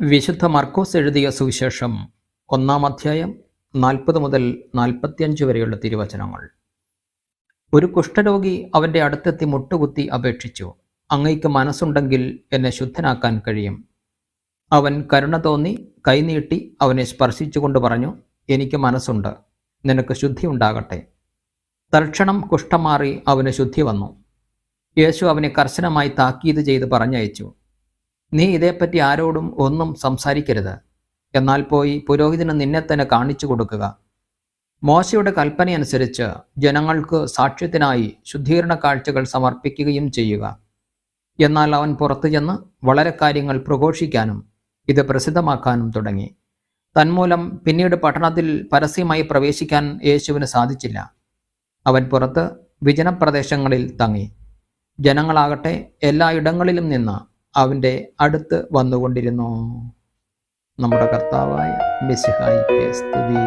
വിശുദ്ധ മർക്കോസ് എഴുതിയ സുവിശേഷം ഒന്നാം അധ്യായം നാൽപ്പത് മുതൽ നാൽപ്പത്തിയഞ്ച് വരെയുള്ള തിരുവചനങ്ങൾ. ഒരു കുഷ്ഠരോഗി അവന്റെ അടുത്തെത്തി മുട്ടുകുത്തി അപേക്ഷിച്ചു. അങ്ങയ്ക്ക് മനസ്സുണ്ടെങ്കിൽ എന്നെ ശുദ്ധനാക്കാൻ കഴിയും. അവൻ കരുണ തോന്നി കൈനീട്ടി അവനെ സ്പർശിച്ചുകൊണ്ട് പറഞ്ഞു എനിക്ക് മനസ്സുണ്ട്. നിനക്ക് ശുദ്ധി ഉണ്ടാകട്ടെ. തൽക്ഷണം കുഷ്ഠം മാറി അവന് ശുദ്ധി വന്നു. യേശു അവനെ കർശനമായി താക്കീത് ചെയ്ത് പറഞ്ഞയച്ചു. നീ ഇതേപ്പറ്റി ആരോടും ഒന്നും സംസാരിക്കരുത്. എന്നാൽ പോയി പുരോഹിതന് നിന്നെ തന്നെ കാണിച്ചു കൊടുക്കുക. മോശയുടെ കൽപ്പനയനുസരിച്ച് ജനങ്ങൾക്ക് സാക്ഷ്യത്തിനായി ശുദ്ധീകരണ കാഴ്ചകൾ സമർപ്പിക്കുകയും ചെയ്യുക. എന്നാൽ അവൻ പുറത്തു ചെന്ന് വളരെ കാര്യങ്ങൾ പ്രഘോഷിക്കാനും ഇത് പ്രസിദ്ധമാക്കാനും തുടങ്ങി. തന്മൂലം പിന്നീട് പട്ടണത്തിൽ പരസ്യമായി പ്രവേശിക്കാൻ യേശുവിന് സാധിച്ചില്ല. അവൻ പുറത്ത് വിജനപ്രദേശങ്ങളിൽ തങ്ങി. ജനങ്ങളാകട്ടെ എല്ലായിടങ്ങളിലും നിന്ന് അവന്റെ അടുത്ത് വന്നുകൊണ്ടിരുന്നു. നമ്മുടെ കർത്താവായ മിസിഹായിക്ക് സ്തുതി.